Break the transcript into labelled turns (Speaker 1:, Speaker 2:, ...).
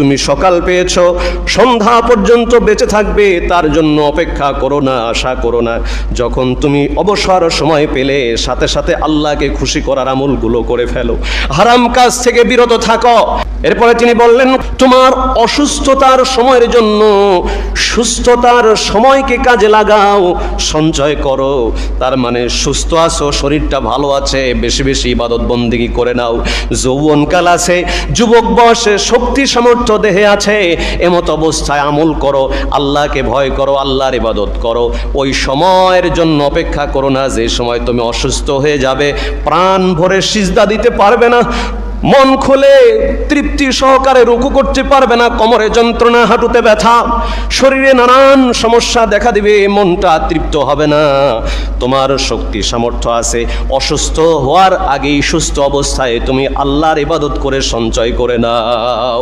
Speaker 1: তুমি সকাল পেয়েছ, সন্ধ্যা পর্যন্ত বেঁচে থাকবে, তার জন্য অপেক্ষা করো না, আশা করো না। যখন তুমি অবসর সময় পেলে, সাথে সাথে আল্লাহকে খুশি করার আমলগুলো করে ফেলো। হারাম কাজ থেকে বিরত থাকো। এরপরে তিনি বললেন, তোমার অসুস্থতার সময়ের জন্য সুস্থতার সময়কে কাজে লাগাও, সঞ্চয় করো। তার মানে সুস্থ আছো, শরীরটা ভালো আছে, বেশি বেশি ইবাদত বন্দিগি করে নাও। যৌবনকাল আছে, যুবক বয়সে শক্তি সামর্থ্য দেহে আছে এমত অবস্থায় আমল করো, আল্লাহকে ভয় করো, আল্লাহর ইবাদত করো। ওই সময়ের জন্য অপেক্ষা করো না, যে সময় তুমি অসুস্থ হয়ে যাবে, প্রাণ ভরে সিজদা দিতে পারবে না, মন খুলে তৃপ্তি সহকারে রুকু করতে পারবে না, কোমরে যন্ত্রণা, হাঁটুতে ব্যথা, শরীরে নানান সমস্যা দেখা দিবে, মনটা তৃপ্ত হবে না। তোমার শক্তি, সামর্থ্য আছে, অসুস্থ হওয়ার আগেই সুস্থ অবস্থায় তুমি আল্লাহর ইবাদত করে সঞ্চয় করে নাও।